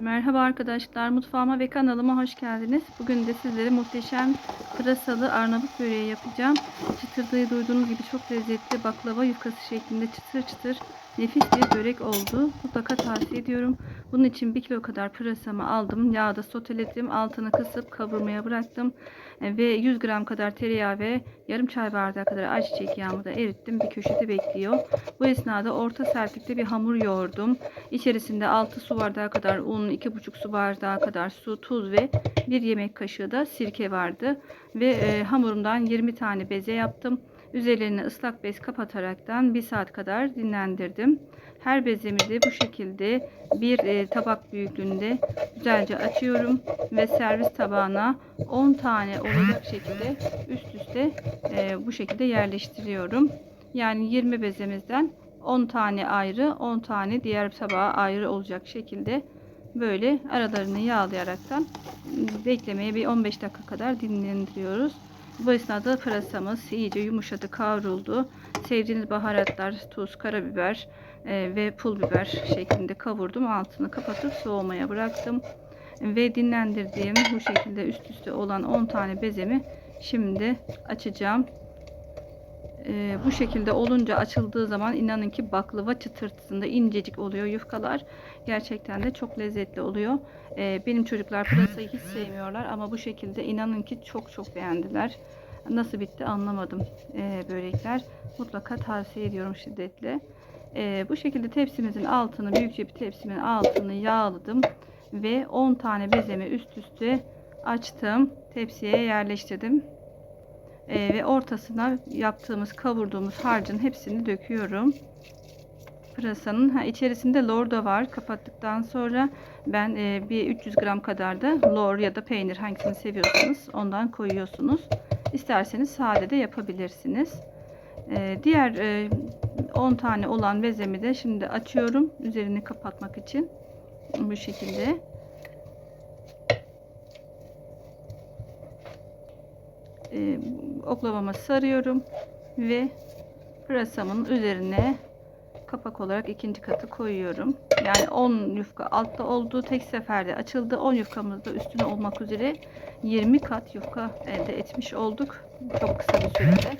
Merhaba arkadaşlar, mutfağıma ve kanalıma hoş geldiniz. Bugün de sizlere muhteşem pırasalı Arnavut böreği yapacağım. Çıtırdığı duyduğunuz gibi çok lezzetli baklava yufkası şeklinde çıtır çıtır nefis bir börek oldu. Mutlaka tavsiye ediyorum. Bunun için 1 kilo kadar pırasamı aldım. Yağda soteledim. Altını kısıp kavurmaya bıraktım. E, Ve 100 gram kadar tereyağı ve yarım çay bardağı kadar ayçiçek yağımı da erittim. Bir köşede bekliyor. Bu esnada orta sertlikte bir hamur yoğurdum. İçerisinde 6 su bardağı kadar un, 2,5 su bardağı kadar su, tuz ve 1 yemek kaşığı da sirke vardı. Ve e, hamurumdan 20 tane beze yaptım. Üzerlerine ıslak bez kapataraktan 1 saat kadar dinlendirdim. Her bezemi de bu şekilde bir e, tabak büyüklüğünde güzelce açıyorum ve servis tabağına 10 tane olacak şekilde üst üste e, bu şekilde yerleştiriyorum. Yani 20 bezemizden 10 tane ayrı, 10 tane diğer tabağa ayrı olacak şekilde böyle aralarını yağlayaraktan beklemeye bir 15 dakika kadar dinlendiriyoruz. Bu esnada pırasamız iyice yumuşadı, kavruldu. Sevdiğiniz baharatlar, tuz, karabiber e, ve pul biber şeklinde kavurdum. Altını kapatıp soğumaya bıraktım. Ve dinlendirdiğim bu şekilde üst üste olan 10 tane bezemi şimdi açacağım. Ee, bu şekilde olunca açıldığı zaman inanın ki baklava çıtırtısında incecik oluyor yufkalar. Gerçekten de çok lezzetli oluyor. Ee, benim çocuklar pırasayı hiç sevmiyorlar ama bu şekilde inanın ki çok çok beğendiler. Nasıl bitti anlamadım ee, börekler. Mutlaka tavsiye ediyorum şiddetle. Ee, bu şekilde tepsimizin altını, büyükçe bir tepsimin altını yağladım. Ve 10 tane bezemi üst üste açtım. Tepsiye yerleştirdim. Ee, ve ortasına yaptığımız kavurduğumuz harcın hepsini döküyorum. Pırasanın ha, içerisinde lor da var. Kapattıktan sonra ben e, bir 300 gram kadar da lor ya da peynir hangisini seviyorsanız ondan koyuyorsunuz. İsterseniz sade de yapabilirsiniz. Ee, diğer e, 10 tane olan bezemi de şimdi açıyorum. Üzerini kapatmak için. Bu şekilde. E, oklavama sarıyorum ve pırasamın üzerine kapak olarak ikinci katı koyuyorum. Yani 10 yufka altta olduğu tek seferde açıldı. 10 yufkamız da üstüne olmak üzere 20 kat yufka elde etmiş olduk. Çok kısa bir sürede.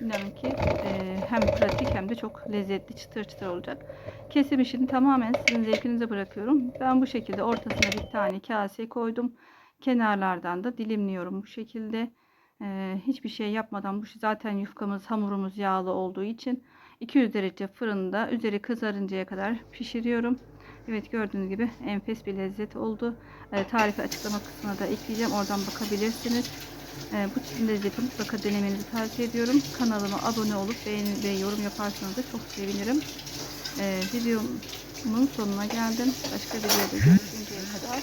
İnanın ki e, hem pratik hem de çok lezzetli çıtır çıtır olacak. Kesim işini tamamen sizin zevkinize bırakıyorum. Ben bu şekilde ortasına bir tane kase koydum. Kenarlardan da dilimliyorum bu şekilde. Ee, hiçbir şey yapmadan bu zaten yufkamız hamurumuz yağlı olduğu için 200 derece fırında üzeri kızarıncaya kadar pişiriyorum. Evet gördüğünüz gibi enfes bir lezzet oldu. Ee, tarifi açıklama kısmına da ekleyeceğim. Oradan bakabilirsiniz. Ee, bu lezzeti mutlaka denemenizi tavsiye ediyorum. Kanalıma abone olup beğeni ve yorum yaparsanız da çok sevinirim. Ee, videomun sonuna geldim. Başka bir videoda görüşünceye kadar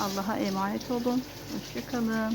Allah'a emanet olun. Hoşçakalın.